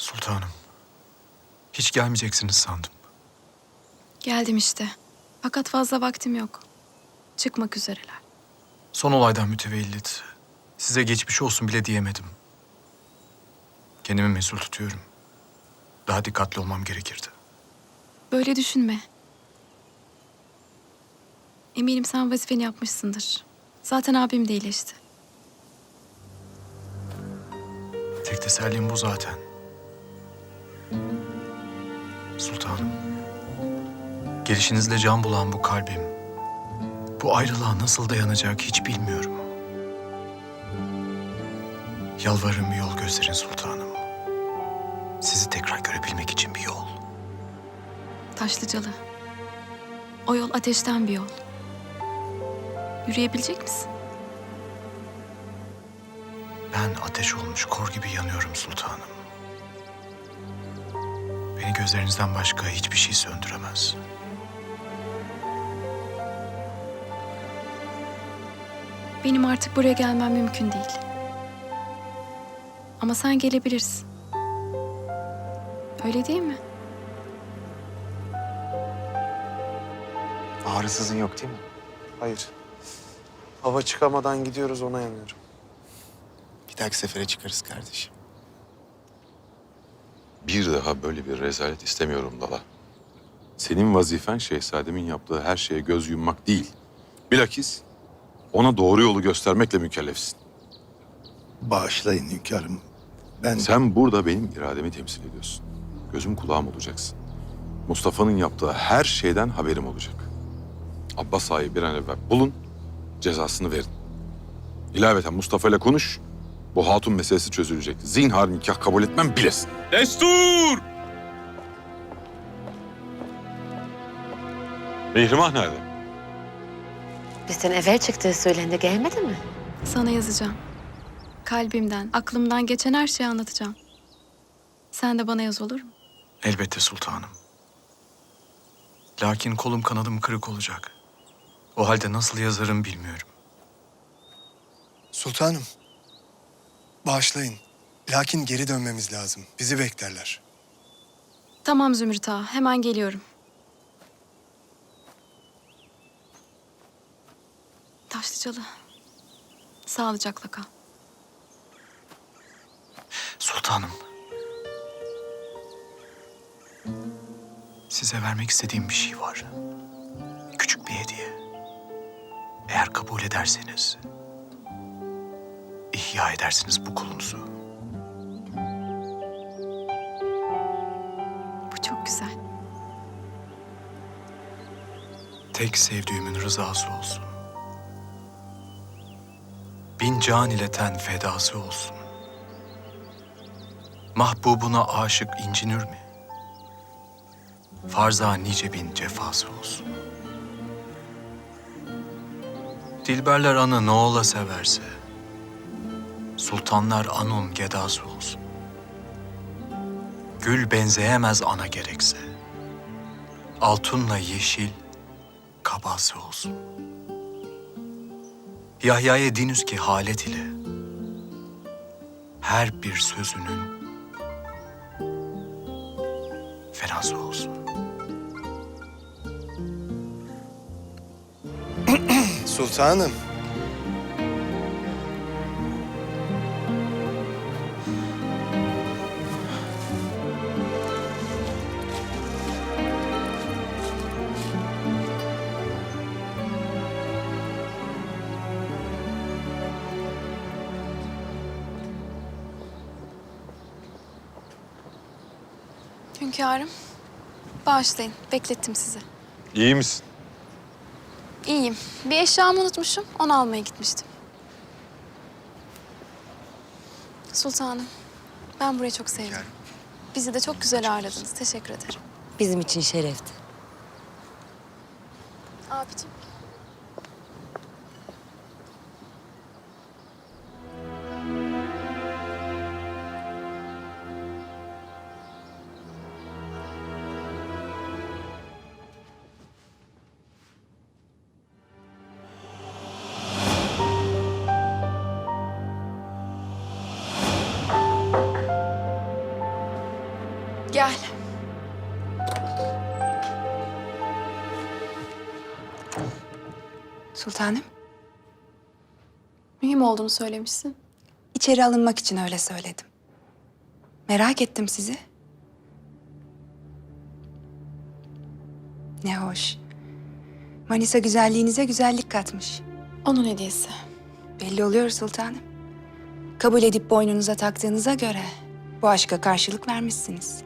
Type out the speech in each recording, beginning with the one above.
Sultanım. Hiç gelmeyeceksiniz sandım. Geldim işte. Fakat fazla vaktim yok. Çıkmak üzereler. Son olaydan mütevellit. Size geçmiş olsun bile diyemedim. Kendimi mesul tutuyorum. Daha dikkatli olmam gerekirdi. Böyle düşünme. Eminim sen vazifeni yapmışsındır. Zaten abim de iyileşti. Tek tesellim bu zaten. Sultanım. Gelişinizle can bulan bu kalbim. Bu ayrılığa nasıl dayanacak hiç bilmiyorum. Yalvarırım bir yol gösterin sultanım. Sizi tekrar görebilmek için bir yol. Taşlıcalı. O yol ateşten bir yol. Yürüyebilecek misin? Ben ateş olmuş kor gibi yanıyorum sultanım. Beni gözlerinizden başka hiçbir şey söndüremez. Benim artık buraya gelmem mümkün değil. Ama sen gelebilirsin. Öyle değil mi? Ağrısızın yok değil mi? Hayır. Hava çıkamadan gidiyoruz ona yanıyorum. Bir dahaki sefere çıkarız kardeşim. Bir daha böyle bir rezalet istemiyorum Dala. Senin vazifen şehzademin yaptığı her şeye göz yummak değil. Bilakis ona doğru yolu göstermekle mükellefsin. Bağışlayın hünkârım. Ben Sen burada benim irademi temsil ediyorsun. Gözüm kulağım olacaksın. Mustafa'nın yaptığı her şeyden haberim olacak. Abbas Ağa'yı bir an evvel bulun, cezasını verin. İlaveten Mustafa ile konuş, bu hatun meselesi çözülecek. Zinhar nikah kabul etmem bilesin. Destur! Mihrimah nerede? Bizden evvel çıktığı söylendi gelmedi mi? Sana yazacağım. Kalbimden, aklımdan geçen her şeyi anlatacağım. Sen de bana yaz olur mu? Elbette sultanım. Lakin kolum kanadım kırık olacak. O halde nasıl yazarım bilmiyorum. Sultanım. Bağışlayın. Lakin geri dönmemiz lazım. Bizi beklerler. Tamam Zümrüt Ağa, hemen geliyorum. Taşlıcalı. Sağlıcakla kal. Sultanım. Size vermek istediğim bir şey var. Küçük bir hediye. Eğer kabul ederseniz... ...ihya edersiniz bu kulunuzu. Bu çok güzel. Tek sevdiğimin rızası olsun. Bin can ile ten fedası olsun. Mahbubuna aşık incinür mi? Farza nice bin cefası olsun. Dilberler anı ne ola severse, sultanlar anun gedası olsun. Gül benzeyemez ana gerekse, altınla yeşil kabası olsun. Yahya'ya dinüz ki halet ile her bir sözünün fenası olsun. Sultanım. Hünkârım, bağışlayın. Beklettim sizi. İyi misin? İyiyim. Bir eşyamı unutmuşum. Onu almaya gitmiştim. Sultanım, ben burayı çok sevdim. Bizi de çok güzel ağırladınız. Teşekkür ederim. Bizim için şerefti. Abicim. Gel. Sultanım, Mühim olduğunu söylemişsin. içeri alınmak için öyle söyledim. Merak ettim sizi. Ne hoş. Manisa güzelliğinize güzellik katmış. Onun hediyesi. Belli oluyor sultanım. Kabul edip boynunuza taktığınıza göre bu aşka karşılık vermişsiniz.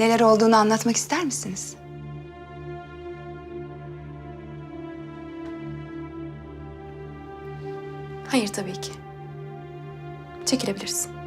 Neler olduğunu anlatmak ister misiniz? Hayır tabii ki. Çekilebilirsin.